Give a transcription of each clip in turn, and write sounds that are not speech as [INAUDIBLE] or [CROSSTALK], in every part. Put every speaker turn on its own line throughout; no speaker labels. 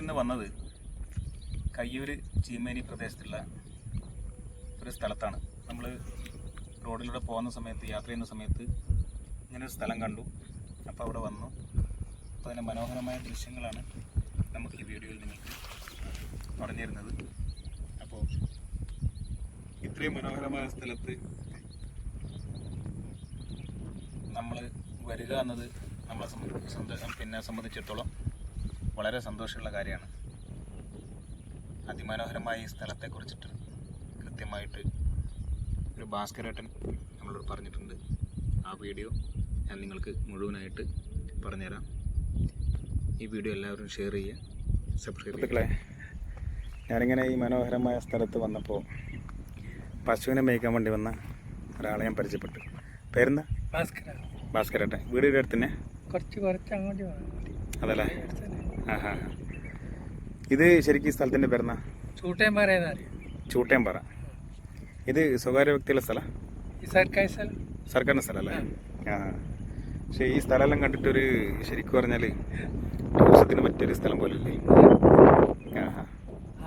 ഇന്ന് വന്നത് കയ്യൂര് ചീമേനി പ്രദേശത്തുള്ള ഒരു സ്ഥലത്താണ്. നമ്മൾ റോഡിലൂടെ പോകുന്ന സമയത്ത് യാത്ര ചെയ്യുന്ന സമയത്ത് ഇങ്ങനെ ഒരു സ്ഥലം കണ്ടു. അപ്പോൾ അവിടെ വന്നു. അപ്പോൾ അതിന്റെ മനോഹരമായ ദൃശ്യങ്ങളാണ് നമുക്ക് ഈ വീഡിയോയിൽ നിങ്ങൾക്ക് പറഞ്ഞു തരുന്നത് അപ്പോൾ ഇത്രയും മനോഹരമായ സ്ഥലത്ത് നമ്മൾ വരിക എന്നത് നമ്മളെ സംബന്ധിച്ച് സന്തോഷം പിന്നെ സംബന്ധിച്ചിടത്തോളം വളരെ സന്തോഷമുള്ള കാര്യമാണ്. അതിമനോഹരമായ ഈ സ്ഥലത്തെക്കുറിച്ചിട്ട് കൃത്യമായിട്ട് ഒരു ഭാസ്കരേട്ടൻ നമ്മളോട് പറഞ്ഞിട്ടുണ്ട്. ആ വീഡിയോ ഞാൻ നിങ്ങൾക്ക് മുഴുവനായിട്ട് പറഞ്ഞുതരാം. ഈ വീഡിയോ എല്ലാവരും ഷെയർ ചെയ്യുക സബ്സ്ക്രൈബ് ചെയ്യുക. ഞാനിങ്ങനെ ഈ മനോഹരമായ സ്ഥലത്ത് വന്നപ്പോൾ പശുവിനെ മേയ്ക്കാൻ വേണ്ടി വന്ന ഒരാളെ ഞാൻ പരിചയപ്പെട്ടു. പേരെന്താ?
ഭാസ്കര.
ഭാസ്കരേട്ടൻ വീടിന്റെ അടുത്ത് തന്നെ?
കുറച്ച് കുറച്ച് അങ്ങോട്ട്
അതല്ലേ? ഇത് ശരിക്കും ഈ സ്ഥലത്തിന്റെ പേരെന്നാ?
ചൂട്ടയും പറയുന്ന അറിയാം
ചൂട്ടയംപാറ ഇത് സ്വകാര്യ വ്യക്തിയുടെ സ്ഥല?
ഈ സർക്കാർ സ്ഥലം.
സർക്കാരിന്റെ സ്ഥലമല്ലേ? ആ. പക്ഷേ ഈ സ്ഥലമെല്ലാം കണ്ടിട്ടൊരു ശരിക്കും പറഞ്ഞാൽ ടൂറിസത്തിന് പറ്റിയൊരു സ്ഥലം പോലെ ആ. ഹാ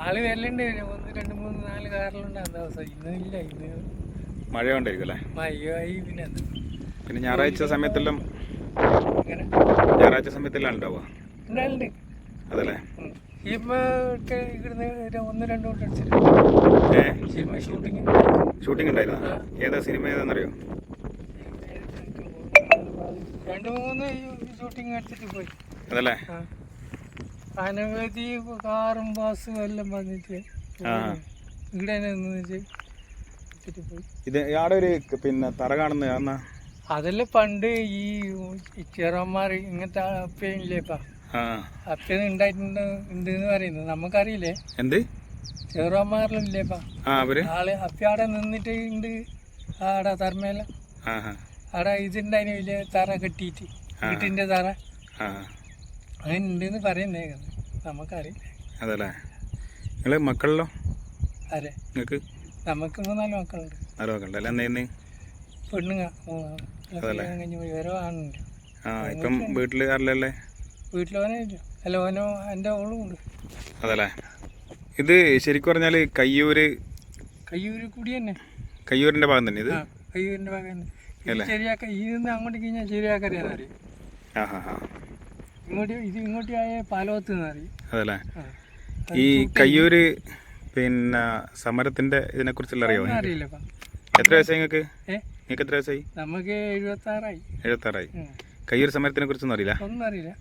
ആൾ വരലുണ്ട്. ഒന്ന് രണ്ട് മൂന്ന് നാല് കാറിലുണ്ടാകും ദിവസം ഇന്ന് ഇല്ല. ഇന്ന്
മഴ കൊണ്ടായിരിക്കും അല്ലേ?
മയ്യായി പിന്നെ
പിന്നെ ഞായറാഴ്ച സമയത്തെല്ലാം
ഇങ്ങനെ
ഞായറാഴ്ച സമയത്തെല്ലാം ഉണ്ടാവുക അതല്ലേ? ഷൂട്ടിംഗ് ഉണ്ടായിരുന്നു? ഏതാ സിനിമ ഏതാണെന്നറിയോ അതല്ലേ.
അനവധി കാറും ബസ്സും എല്ലാം വന്നിട്ട്. ഇവിടെ
ഇത് ആടെ ഒരു പിന്നെ തറ കാണുന്ന എന്നാ
അതെല്ലാം പണ്ട് ഈ ചെറുമാർ ഇങ്ങനത്തെ അപ്പയില്ലേപ്പാ ഉണ്ടായിട്ടുണ്ട് ഉണ്ട് എന്ന് പറയുന്നത് നമുക്കറിയില്ലേ?
എന്ത്?
ആൾ അവിടെ നിന്നിട്ട് ഉണ്ട്. ആടെ തറമേല. ആടെ ഇതുണ്ടായിന് വലിയ തറ കെട്ടിയിട്ട്. വീട്ടിന്റെ തറ. ഉണ്ടെന്ന് പറയുന്നേ? നമുക്കറിയില്ല.
അതല്ലേ? നിങ്ങൾ മക്കളിലോ
അതെ
നിങ്ങൾക്ക്
നമുക്ക് മൂന്നാൽ മക്കളുണ്ട്.
നാല് മക്കളുണ്ട്. അല്ല എന്താ
പെണ്ണുങ്ങ. കഴിഞ്ഞ് ഓരോ ആണുണ്ട്.
ആ ഇപ്പം വീട്ടിൽ ആരില്ലല്ലേ
വീട്ടിലോനെ ഇല്ല. അല്ല ഓനോ എന്റെ ഓളും ഉണ്ട്.
അതല്ലേ? ഇത് ശരിക്കും പറഞ്ഞാൽ കയ്യൂര്
കയ്യൂര് കൂടി തന്നെ.
കയ്യൂരിന്റെ ഭാഗം തന്നെ ഇത്?
ആ കയ്യൂരിന്റെ ഭാഗം തന്നെ? ശരിയാക്ക ഈ നിന്ന് അങ്ങോട്ട് കഴിഞ്ഞാൽ ശരിയാക്കറിയാന്ന് അറിയും. ഇങ്ങോട്ട് ഇത് ഇങ്ങോട്ട് ആയ പാലോത്ത് അറിയും.
അതല്ലേ? ഈ കയ്യൂര് പിന്നെ സമരത്തിന്റെ ഇതിനെ
കുറിച്ചുള്ള അറിയോ
എത്ര വയസ്സായി നിങ്ങൾക്ക് നിങ്ങൾക്ക് എത്ര വയസ്സായി?
നമുക്ക് എഴുപത്തി
ആറായി
എഴുപത്തി ആറായി
കയ്യൂർ സമരത്തിനെ കുറിച്ചൊന്നും അറിയില്ല?
ഒന്നും അറിയില്ല.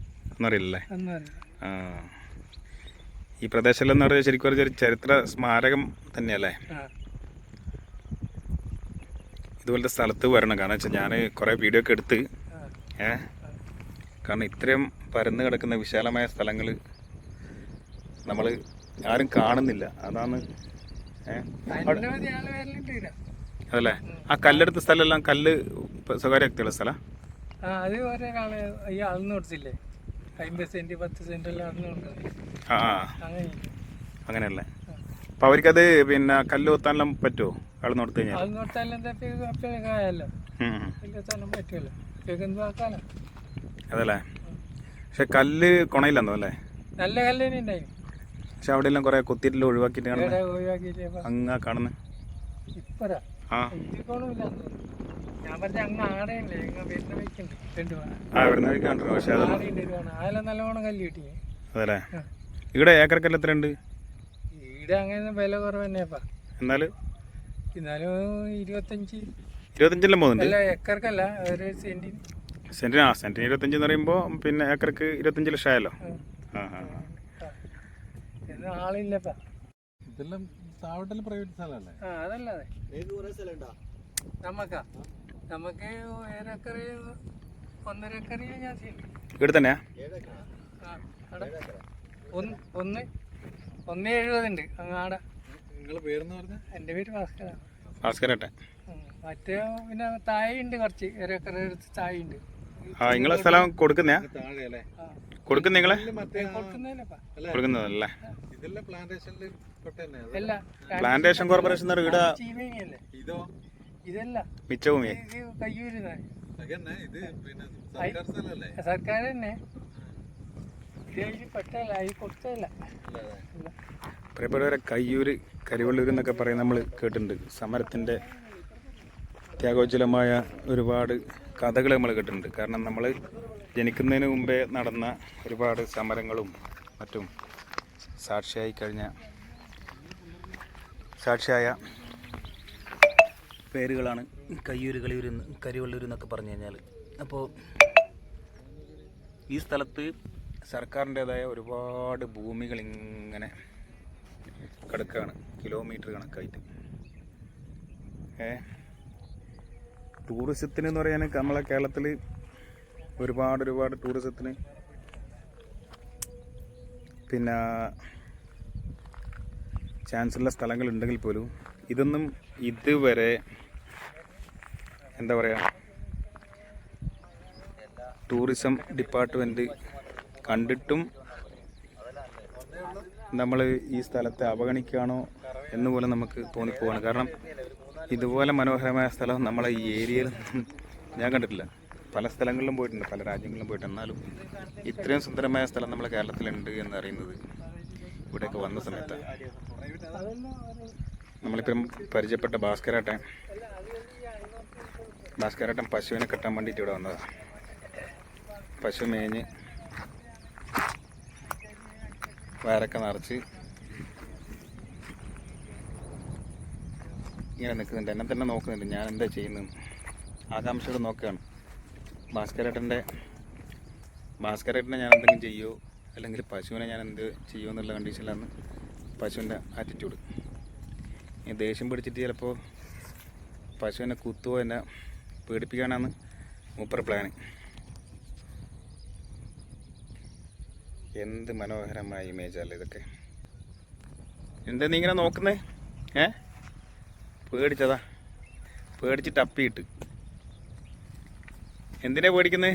ആ. ഈ പ്രദേശമെല്ലാം എന്ന് പറഞ്ഞാൽ ശരിക്കും പറഞ്ഞാൽ ചരിത്ര സ്മാരകം തന്നെയല്ലേ? ഇതുപോലത്തെ സ്ഥലത്ത് വരണം. കാരണം വെച്ചാൽ ഞാൻ കുറേ വീഡിയോ ഒക്കെ എടുത്ത് ഏ? കാരണം ഇത്രയും പരന്ന് കിടക്കുന്ന വിശാലമായ സ്ഥലങ്ങൾ നമ്മൾ ആരും കാണുന്നില്ല. അതാണ് അതല്ലേ? ആ കല്ലെടുത്ത സ്ഥലമെല്ലാം കല്ല് സ്വകാര്യ വ്യക്തിയുള്ള സ്ഥലം?
ഈ അളന്ന് കൊടുത്തില്ലേ? അമ്പത് സെന്റ് പത്ത് സെന്റ് എല്ലാം
ആ ആ.
അങ്ങനെ
അങ്ങനെയല്ലേ? അപ്പൊ അവർക്കത് പിന്നെ കല്ല് കൊത്താനെല്ലാം പറ്റുമോ കളന്ന് നോട്ട് കഴിഞ്ഞാൽ അതല്ലേ? പക്ഷെ കല്ല് കൊണയില്ലെന്നോ അല്ലേ?
നല്ല കല്ല്
പക്ഷെ അവിടെ എല്ലാം കുറെ കൊത്തിയിട്ടില്ല ഒഴിവാക്കിയിട്ട് കാണുന്നത് അങ്ങ കാണുന്നത് ആ.
ഞാൻ പറഞ്ഞ അങ്ങ് ആടയല്ലേ ഇങ്ങ വരുന്ന വയ്ക്കുണ്ട് രണ്ടു
ആ ഇവിടുന്ന് വഴി കണ്ടിരുന്നു പക്ഷെ അത്
ആടയുണ്ട് ഒരു അതെല്ലാം നല്ലോണം കല്ല് കിട്ടി.
അതല്ലേ? ഇവിടെ ഏക്കറക്കല്ല് എത്ര ഉണ്ട്
ഈടെ അങ്ങനെ വില കുറവ് തന്നെയാപ്പാ.
എന്നാൽ
എന്നാലും ഇരുപത്തഞ്ച്.
ഇരുപത്തഞ്ചെല്ലാം പോകുന്നുണ്ട്
അല്ല ഏക്കർക്കല്ല ഒരു സെന്റിന്.
സെന്റിന് ആ സെന്റിന് ഇരുപത്തഞ്ച് എന്ന് പറയുമ്പോൾ പിന്നെ ഏക്കർക്ക് ഇരുപത്തഞ്ച് ലക്ഷം ആയല്ലോ
ആ.
ആ ആ. ആ.
എന്ന് ആളില്ലപ്പാ.
ഇതെല്ലാം താവട്ടൽ പ്രൈവറ്റ് സ്ഥലമല്ലേ?
ആ അതല്ലാതെ. നമുക്കാ നമുക്ക് ഏഴക്കറി ഒന്നര ഏക്കറി ഞാൻ ചെയ്യും.
ഇവിടെ തന്നെയാ.
ഒന്ന് ഒന്ന് എഴുപതുണ്ട്. അങ്ങ് ആടെ.
നിങ്ങളെ പേരെന്ന് പറഞ്ഞ?
എന്റെ പേര് ഭാസ്കരാണ്.
ഭാസ്കരട്ടെ.
മറ്റേ പിന്നെ തായുണ്ട് കുറച്ച്. ഏഴക്കറി എടുത്ത് തായുണ്ട്
ആ നിങ്ങളെ സ്ഥലം കൊടുക്കുന്നയാ?
താഴെ അല്ലേ
ആ.
കൊടുക്കുന്ന നിങ്ങളെ? കൊടുക്കുന്നതല്ലേ?
ഇതെല്ലാം പ്ലാന്റേഷനിൽ പെട്ട
അല്ല
പ്ലാന്റേഷൻ കോർപ്പറേഷൻ പറഞ്ഞാൽ
ഇതോ?
ഇതല്ല.
മിച്ചഭൂമി
സർക്കാർ
തന്നെ പെട്ടല്ല കൊടുത്തല്ല
പ്രിയപ്പെട്ടവരെ കയ്യൂര് കരിവള്ളൂർ എന്നൊക്കെ പറയും നമ്മൾ കേട്ടിട്ടുണ്ട്. സമരത്തിന്റെ ത്യാഗോജ്വലമായ ഒരുപാട് കഥകൾ നമ്മൾ കേട്ടിട്ടുണ്ട്. കാരണം നമ്മൾ ജനിക്കുന്നതിന് മുമ്പേ നടന്ന ഒരുപാട് സമരങ്ങളും മറ്റും സാക്ഷിയായി കഴിഞ്ഞ സാക്ഷിയായ പേരുകളാണ് കയ്യൂര് കളിയൂർ കരിവള്ളൂർ എന്നൊക്കെ പറഞ്ഞു കഴിഞ്ഞാൽ അപ്പോൾ ഈ സ്ഥലത്ത് സർക്കാരിന്റെതായ ഒരുപാട് ഭൂമികൾ ഇങ്ങനെ കിടക്കുകയാണ് കിലോമീറ്റർ കണക്കായിട്ട്. ഏ? ടൂറിസത്തിന് എന്ന് പറയാൻ നമ്മളെ കേരളത്തിൽ ഒരുപാട് ഒരുപാട് ടൂറിസത്തിന് പിന്നെ ചാൻസുള്ള സ്ഥലങ്ങൾ ഉണ്ടെങ്കിൽ പോലും ഇതൊന്നും ഇതുവരെ എന്താ പറയുക ടൂറിസം ഡിപ്പാർട്ട്മെന്റ് കണ്ടിട്ടും നമ്മൾ ഈ സ്ഥലത്തെ അവഗണിക്കുകയാണോ എന്ന് പോലും നമുക്ക് തോന്നിപ്പോവാണ്. കാരണം ഇതുപോലെ മനോഹരമായ സ്ഥലം നമ്മളെ ഈ ഏരിയയിൽ [LAUGHS] ഞാൻ കണ്ടിട്ടില്ല. പല സ്ഥലങ്ങളിലും പോയിട്ടുണ്ട് പല രാജ്യങ്ങളിലും പോയിട്ടുണ്ട്. എന്നാലും ഇത്രയും സുന്ദരമായ സ്ഥലം നമ്മളെ കേരളത്തിലുണ്ട് എന്ന് അറിയുന്നത് ഇവിടെയൊക്കെ വന്ന സമയത്താണ് നമ്മളിപ്പം പരിചയപ്പെട്ട ഭാസ്കരേട്ടൻ ഭാസ്കരേട്ടൻ പശുവിനെ കെട്ടാൻ വേണ്ടിയിട്ട് ഇവിടെ വന്നതാണ് പശു മേഞ്ഞ് വയറൊക്കെ നിറച്ച് ഇങ്ങനെ നിൽക്കുന്നുണ്ട്. എന്നെ തന്നെ നോക്കുന്നുണ്ട്. ഞാൻ എന്താ ചെയ്യുന്നത്? ആകാംക്ഷയോട് നോക്കുകയാണ്. ഭാസ്കരേട്ടന്റെ ഭാസ്കരേട്ടനെ ഞാൻ എന്തെങ്കിലും ചെയ്യുമോ അല്ലെങ്കിൽ പശുവിനെ ഞാൻ എന്ത് ചെയ്യുമോ എന്നുള്ള കണ്ടീഷനിലാണ് പശുവിന്റെ ആറ്റിറ്റ്യൂഡ് ദേഷ്യം പിടിച്ചിട്ട് ചിലപ്പോൾ പശുവിനെ കുത്തുവോ എന്നെ പേടിപ്പിക്കാനാണ് മൂപ്പർ പ്ലാന് എന്ത് മനോഹരമായ ഇമേജല്ലേ ഇതൊക്കെ? എന്താ നീ ഇങ്ങനെ നോക്കുന്നേ? ഏ? പേടിച്ചതാ. പേടിച്ചിട്ട് ടപ്പിയിട്ട് എന്തിനാ പേടിക്കുന്നേ?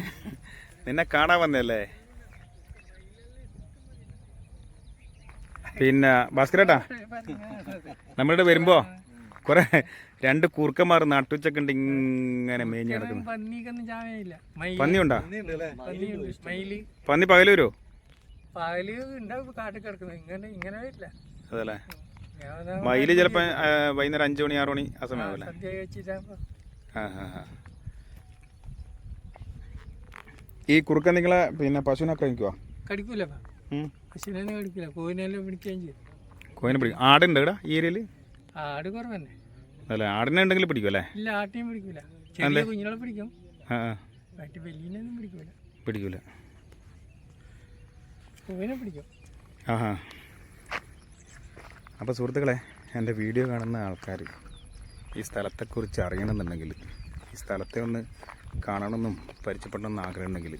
നിന്നെ കാണാൻ വന്നല്ലേ പിന്നെ ഭാസ്കരേട്ടാ നമ്മളിവിടെ വരുമ്പോ കുറെ രണ്ട് കൂർക്കന്മാർ നാട്ടുച്ചൊക്കെ ഉണ്ട് ഇങ്ങനെ മേഞ്ഞ് കിടക്കുന്നു
പന്നിക്കൊന്നും
പന്നിയുണ്ടാ?
പന്നിയുണ്ട് മയിൽ.
പന്നി പകൽ വരുമോ
പകൽ ഉണ്ടാവും കാട്ടിൽ കിടക്കുന്നത് ഇങ്ങനെ ഇങ്ങനെ വരില്ല.
അതല്ലേ? മയിൽ ചിലപ്പോ വൈകുന്നേരം അഞ്ചു മണി ആറു മണി ആ സമയമാവല്ലേ
സദ്യ
ആ ആ ആ. ഈ കുറുക്കൻ നിങ്ങളെ പിന്നെ പശുവിനൊക്കെ കഴിക്കുവാ?
കടിക്കൂല പശുവിനെ കടിക്കൂല. കോയിനെല്ലാം പിടിക്കുകയും ചെയ്യും.
കോയിനെ പിടിക്കും. ആടുണ്ട് ഇവിടെ ഈ ഏരിയയിൽ
ആട് കുറവ് തന്നെ
അല്ലേ? ആടിനെ ഉണ്ടെങ്കിൽ പിടിക്കും അല്ലേ
ഇല്ല ആട്ടിനെ പിടിക്കില്ല ചെറിയ കുഞ്ഞുങ്ങളെ പിടിക്കും.
ആ
മറ്റു പിടിക്കില്ല പിടിക്കില്ല
പിടിക്കൂല.
കോഴിനെ പിടിക്കും.
ആഹാ. അപ്പോൾ സുഹൃത്തുക്കളെ എന്റെ വീഡിയോ കാണുന്ന ആൾക്കാർ ഈ സ്ഥലത്തെക്കുറിച്ച് അറിയണമെന്നുണ്ടെങ്കിൽ ഈ സ്ഥലത്തെ ഒന്ന് കാണണമെന്നും പരിചയപ്പെടണമെന്നും ആഗ്രഹമുണ്ടെങ്കിൽ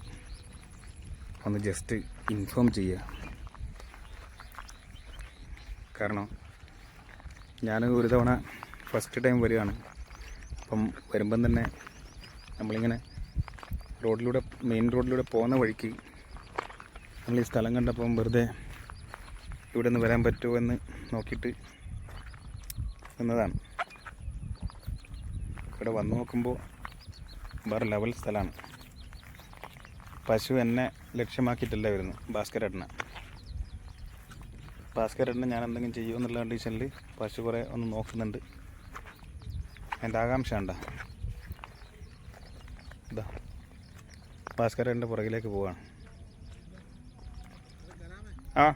ഒന്ന് ജസ്റ്റ് ഇൻഫോം ചെയ്യുക. കാരണം ഞാൻ ഒരു തവണ ഫസ്റ്റ് ടൈം വരികയാണ്. അപ്പം വരുമ്പം തന്നെ നമ്മളിങ്ങനെ റോഡിലൂടെ മെയിൻ റോഡിലൂടെ പോകുന്ന വഴിക്ക് നമ്മൾ ഈ സ്ഥലം കണ്ടപ്പം വെറുതെ ഇവിടെ നിന്ന് വരാൻ പറ്റുമോ എന്ന് നോക്കിയിട്ട് നിന്നതാണ്. ഇവിടെ വന്നു നോക്കുമ്പോൾ വേറെ ലെവൽ സ്ഥലമാണ്. പശു എന്നെ ലക്ഷ്യമാക്കിയിട്ടല്ല വരുന്നു ഭാസ്കരേട്ടനെ. ഭാസ്കരേട്ടനെ ഞാൻ എന്തെങ്കിലും ചെയ്യുമെന്നുള്ള കണ്ടീഷനിൽ പശു കുറേ ഒന്ന് നോക്കുന്നുണ്ട്. എന്റെ ആകാംക്ഷ ഉണ്ടോ ഇതാ ഭാസ്കരന്റെ പുറകിലേക്ക് പോവാണ്. ആ.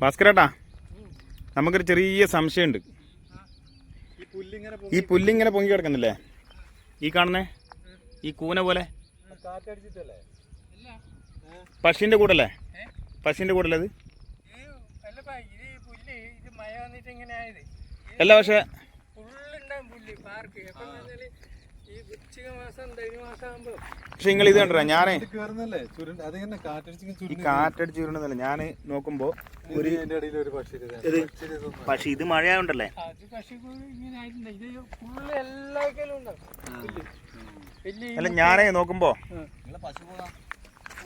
ഭാസ്കരേട്ടാ നമുക്കൊരു ചെറിയ സംശയമുണ്ട്.
ഈ പുല്ലിങ്ങനെ
പൊങ്ങി കിടക്കുന്നില്ലേ? ഈ കാണുന്നേ? ഈ കൂന പോലെ? പശുവിന്റെ കൂടല്ലേ? പശുവിന്റെ കൂടല്ലേ ഇത്
അല്ലപ്പാ ഇത് ഈ പുല്ല് ഇത് മഴ വന്നിട്ട് ഇങ്ങനെ ആയത്
അല്ല പക്ഷേ
ഫുള്ളുണ്ടാവും പുല്ല് പാർക്ക് എപ്പം പറഞ്ഞാൽ ഈ വൃശ്ചിക മാസം ധനു മാസം ആകുമ്പോ
പക്ഷെ നിങ്ങൾ ഇത് കണ്ടോ ഞാനേ ഈ കാറ്റടിച്ച് വീണതല്ല ഞാൻ നോക്കുമ്പോ
ഒരു പക്ഷി
ഇത് പക്ഷെ ഇത് മഴയായോണ്ടല്ലേ?
പക്ഷേ എല്ലാ
അല്ല ഞാനേ നോക്കുമ്പോ
പശു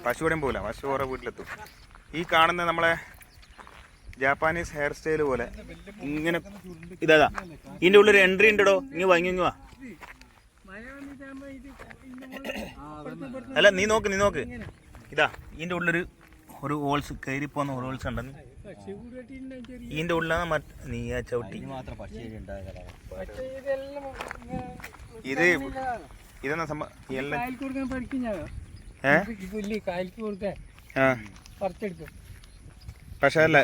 പശുവിടെയും പോകില്ല പശു ഓരോ വീട്ടിലെത്തും. ഈ കാണുന്ന നമ്മളെ ജാപ്പാനീസ് ഹെയർ സ്റ്റൈൽ പോലെ ഇങ്ങനെ ഇതാ. ഇതിന്റെ ഉള്ളിൽ എൻട്രി ഉണ്ടോ ഇങ്ങ് വാങ്ങി വാ. അല്ല നീ നോക്ക് നീ നോക്ക്. ഇതാ ഇതിന്റെ ഉള്ളൊരു ഒരു ഹോൾസ് കയറി പോകുന്ന ഒരു ഹോൾസ് ഉണ്ടെന്ന്.
ഇതിന്റെ
ഇതിന്റെ ഉള്ളിലാണ് മറ്റ് നീ ആ ചവിട്ടി. ഇത്. ഇതെന്നാ സംഭവം? എല്ലാം ഏ? ആ.
പറിച്ചെടുക്കും.
പക്ഷേ അല്ല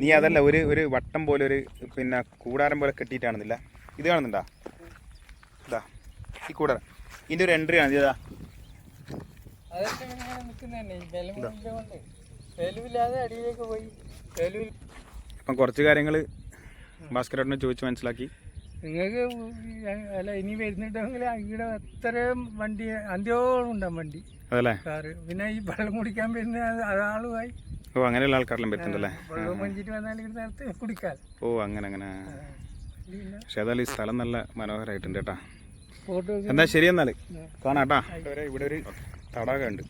നീ അതല്ല ഒരു ഒരു വട്ടം പോലെ ഒരു പിന്നെ കൂടാരം പോലെ കെട്ടിയിട്ടാണെന്നില്ല ഇത് കാണുന്നുണ്ടാ? ഇതാ ഈ കൂടാരം. ഇതിന്റെ ഒരു എൻട്രി ആണ് ഇതാ അപ്പം കുറച്ച് കാര്യങ്ങൾ ഭാസ്കരേട്ടനെ ചോദിച്ച് മനസ്സിലാക്കി.
നിങ്ങൾക്ക് അല്ല ഇനി വരുന്നുണ്ടെങ്കിൽ ഇവിടെ അത്രയും വണ്ടി അന്ത്യോളം ഉണ്ടാവും വണ്ടി.
അതല്ലേ?
കാറ്. പിന്നെ ഈ വെള്ളം കുടിക്കാൻ വരുന്ന ആളുമായി
ഓ അങ്ങനെയുള്ള ആൾക്കാരെല്ലാം വരുന്നുണ്ടല്ലേ? ഓ അങ്ങനെ അങ്ങനെ. പക്ഷെ ഏതായാലും ഈ സ്ഥലം നല്ല മനോഹരമായിട്ടുണ്ട് കേട്ടാ. എന്നാ ശരി എന്നാൽ കാണാട്ടാ. ഇവിടെ ഒരു തടാകം ഉണ്ട്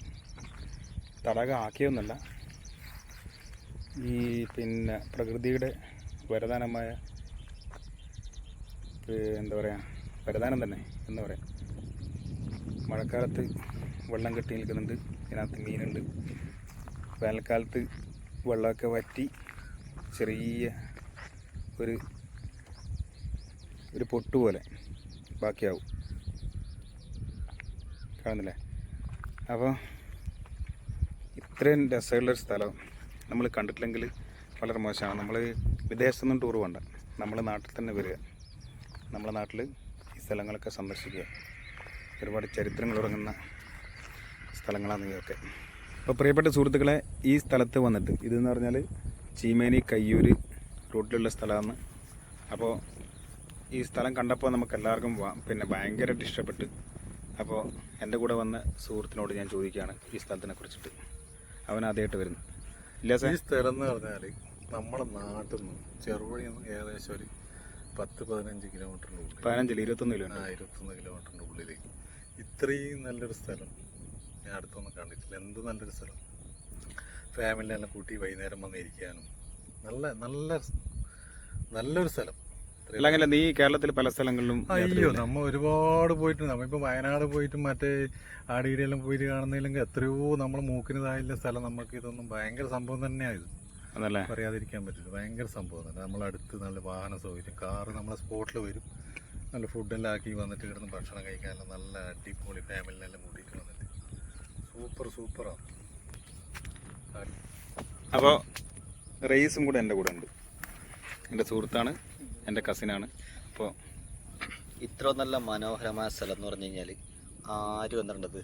തടാകം ആക്കിയൊന്നല്ല ഈ പിന്നെ പ്രകൃതിയുടെ വരദാനമായ എന്താ പറയുക വരദാനം തന്നെ എന്ന് പറയാം. മഴക്കാലത്ത് വെള്ളം കെട്ടി നിൽക്കുന്നുണ്ട്. ഇതിനകത്ത് മീനുണ്ട്. വേനൽക്കാലത്ത് വെള്ളമൊക്കെ വറ്റി ചെറിയ ഒരു ഒരു പൊട്ട് പോലെ ബാക്കിയാവും. കാണുന്നില്ലേ? അപ്പോൾ ഇത്രയും രസമുള്ളൊരു സ്ഥലം നമ്മൾ കണ്ടിട്ടില്ലെങ്കിൽ വളരെ മോശമാണ്. നമ്മൾ വിദേശത്തൊന്നും ടൂർ പോകണ്ട നമ്മൾ നാട്ടിൽ തന്നെ വരിക. നമ്മുടെ നാട്ടിൽ ഈ സ്ഥലങ്ങളൊക്കെ സന്ദർശിക്കുക. ഒരുപാട് ചരിത്രങ്ങൾ ഉറങ്ങുന്ന സ്ഥലങ്ങളാണ് ഇതൊക്കെ. അപ്പോൾ പ്രിയപ്പെട്ട സുഹൃത്തുക്കളെ ഈ സ്ഥലത്ത് വന്നിട്ട് ഇതെന്ന് പറഞ്ഞാൽ ചീമേനി കയ്യൂർ റൂട്ടിലുള്ള സ്ഥലമാണ്. അപ്പോൾ ഈ സ്ഥലം കണ്ടപ്പോൾ നമുക്ക് എല്ലാവർക്കും പിന്നെ ഭയങ്കരമായിട്ട് ഇഷ്ടപ്പെട്ട് അപ്പോൾ എന്റെ കൂടെ വന്ന സുഹൃത്തിനോട് ഞാൻ ചോദിക്കുകയാണ് ഈ സ്ഥലത്തിനെ കുറിച്ചിട്ട്. അവൻ ആദ്യമായിട്ട് വരുന്നു. ഇല്ല സാർ.
ഈ സ്ഥലം എന്ന് പറഞ്ഞാൽ നമ്മുടെ നാട്ടിൽ നിന്ന് ചെറുപുഴയിൽ നിന്ന് ഏകദേശം ഒരു പത്ത് പതിനഞ്ച് കിലോമീറ്ററിന്റെ ഉള്ളിൽ
പതിനഞ്ചിൽ ഇരുപത്തൊന്ന് കിലോമീറ്റർ.
ആ ഇരുപത്തൊന്ന് കിലോമീറ്ററിന്റെ ഉള്ളിലേക്ക് ഇത്രയും നല്ലൊരു സ്ഥലം. ഞാൻ അടുത്തൊന്നും കണ്ടിട്ടില്ല. എന്ത് നല്ലൊരു സ്ഥലം. ഫാമിലിനെല്ലാം കൂട്ടി വൈകുന്നേരം വന്നിരിക്കാനും നല്ല നല്ല നല്ലൊരു സ്ഥലം.
അല്ലെങ്കിൽ നീ കേരളത്തിൽ പല സ്ഥലങ്ങളിലും
അയ്യോ
നമ്മൾ
നമ്മ ഒരുപാട് പോയിട്ടുണ്ട്. നമ്മളിപ്പോൾ വയനാട് പോയിട്ടും മറ്റേ ആടിയിടെല്ലാം പോയിട്ട് കാണുന്നില്ലെങ്കിൽ എത്രയോ നമ്മൾ മൂക്കിനതായുള്ള സ്ഥലം നമുക്ക് ഇതൊന്നും ഭയങ്കര സംഭവം തന്നെയാണ് ഇത്
അതല്ലേ?
പറയാതിരിക്കാൻ പറ്റില്ല. ഭയങ്കര സംഭവം തന്നെ. നമ്മളടുത്ത് നല്ല വാഹന സൗകര്യം. കാറ് നമ്മളെ സ്പോട്ടിൽ വരും. നല്ല ഫുഡെല്ലാം ആക്കി വന്നിട്ട് കിടന്ന് ഭക്ഷണം കഴിക്കാനെല്ലാം നല്ല അടിപൊളി ഫാമിലിനെല്ലാം കൂട്ടിയിട്ട് വന്നിട്ട് സൂപ്പർ സൂപ്പറാണ്
അപ്പോൾ റേസും കൂടെ എന്റെ കൂടെ ഉണ്ട്. എന്റെ സുഹൃത്താണ് എന്റെ കസിനാണ്. അപ്പോൾ
ഇത്ര നല്ല മനോഹരമായ സ്ഥലം എന്ന് പറഞ്ഞു കഴിഞ്ഞാൽ ആര് വന്നിട്ടുണ്ടത്?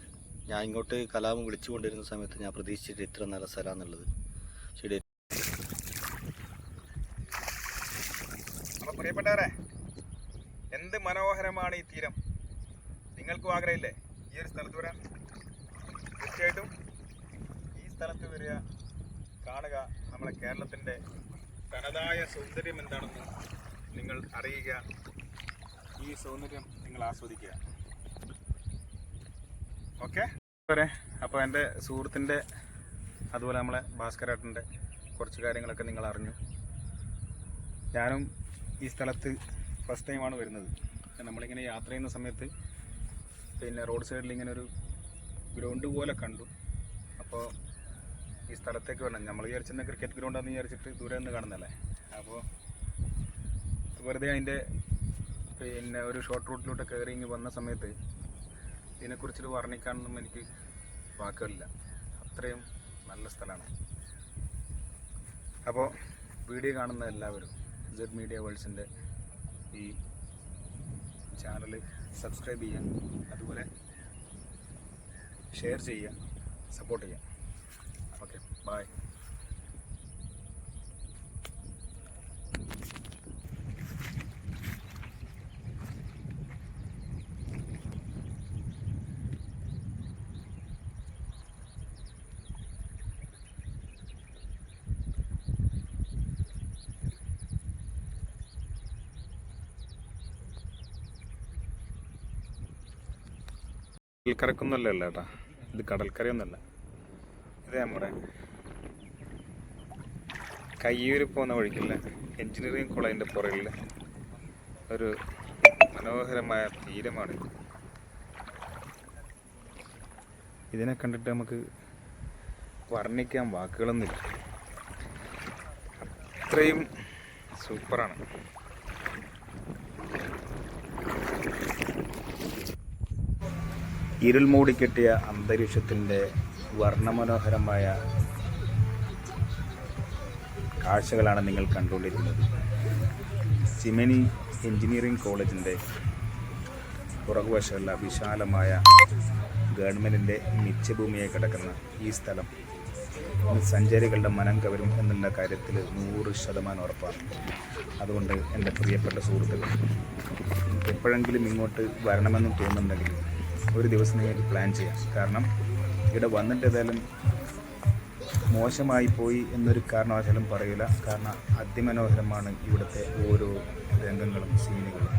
ഞാൻ ഇങ്ങോട്ട് കലാപം വിളിച്ചുകൊണ്ടിരുന്ന സമയത്ത് ഞാൻ പ്രതീക്ഷിച്ചിട്ട് ഇത്ര നല്ല സ്ഥലമാണെന്നുള്ളത് ശരി.
അപ്പോൾ പ്രിയപ്പെട്ടവരെ എന്ത് മനോഹരമാണ് ഈ തീരം? നിങ്ങൾക്കും ആഗ്രഹമില്ലേ ഈ ഒരു സ്ഥലത്ത് വരാൻ തീർച്ചയായിട്ടും ഈ സ്ഥലത്ത് വരിക കാണുക നമ്മളെ കേരളത്തിന്റെ തനതായ സൗന്ദര്യം എന്താണെന്ന് നിങ്ങൾ അറിയുക. ഈ സൗന്ദര്യം നിങ്ങൾ ആസ്വദിക്കുക. ഓക്കെ? വരെ. അപ്പോൾ എന്റെ സുഹൃത്തിന്റെ അതുപോലെ നമ്മളെ ഭാസ്കരേട്ടന്റെ കുറച്ച് കാര്യങ്ങളൊക്കെ നിങ്ങൾ അറിഞ്ഞു. ഞാനും ഈ സ്ഥലത്ത് ഫസ്റ്റ് ടൈമാണ് വരുന്നത്. നമ്മളിങ്ങനെ യാത്ര ചെയ്യുന്ന സമയത്ത് പിന്നെ റോഡ് സൈഡിൽ ഇങ്ങനെ ഒരു ഗ്രൗണ്ട് പോലെ കണ്ടു. അപ്പോൾ ഈ സ്ഥലത്തേക്ക് വരണം. നമ്മൾ വിചാരിച്ചെന്ന് ക്രിക്കറ്റ് ഗ്രൗണ്ടാന്ന് വിചാരിച്ചിട്ട് ദൂരെ നിന്ന് കാണുന്നല്ലേ അപ്പോൾ വെറുതെ അതിന്റെ പിന്നെ ഒരു ഷോർട്ട് റൂട്ടിലോട്ട് കയറി ഇങ്ങ് വന്ന സമയത്ത് ഇതിനെക്കുറിച്ചിട്ട് വർണിക്കാനൊന്നും എനിക്ക് വാക്കുകളില്ല. അത്രയും നല്ല സ്ഥലമാണ്. അപ്പോൾ വീഡിയോ കാണുന്ന എല്ലാവരും ജെഡ് മീഡിയ വേൾഡ്സിന്റെ ഈ ചാനൽ സബ്സ്ക്രൈബ് ചെയ്യാൻ അതുപോലെ ഷെയർ ചെയ്യുക സപ്പോർട്ട് ചെയ്യുക ഓക്കെ ബായ് കടൽക്കരക്കൊന്നുമല്ല കേട്ടാ ഇത് കടൽക്കരയൊന്നുമല്ല ഇത് നമ്മുടെ കയ്യൂര് പോകുന്ന വഴിക്കുള്ള എൻജിനീയറിംഗ് കോളേജിന്റെ പുറകിൽ ഒരു മനോഹരമായ തീരമാണ് ഇതിനെ കണ്ടിട്ട് നമുക്ക് വർണിക്കാൻ വാക്കുകളൊന്നുമില്ല. അത്രയും സൂപ്പറാണ്. ഇരുൾ മൂടിക്കെട്ടിയ അന്തരീക്ഷത്തിന്റെ വർണമനോഹരമായ കാഴ്ചകളാണ് നിങ്ങൾ കണ്ടുകൊണ്ടിരിക്കുന്നത്. സിമനി എഞ്ചിനീയറിംഗ് കോളേജിന്റെ പുറകുവശമുള്ള വിശാലമായ ഗവൺമെന്റിന്റെ മിച്ചഭൂമിയെ കിടക്കുന്ന ഈ സ്ഥലം സഞ്ചാരികളുടെ മനം കവരും എന്നുള്ള കാര്യത്തിൽ നൂറ് ശതമാനം ഉറപ്പാണ്. അതുകൊണ്ട് എന്റെ പ്രിയപ്പെട്ട സുഹൃത്തുക്കൾ എപ്പോഴെങ്കിലും ഇങ്ങോട്ട് വരണമെന്ന് തോന്നുന്നുണ്ടെങ്കിൽ ഒരു ദിവസം നിങ്ങൾക്ക് പ്ലാൻ ചെയ്യാം. കാരണം ഇവിടെ വന്നിട്ട് ഏതായാലും മോശമായി പോയി എന്നൊരു കാരണവശാലും പറയില്ല. കാരണം അതിമനോഹരമാണ് ഇവിടുത്തെ ഓരോ രംഗങ്ങളും സീനുകളും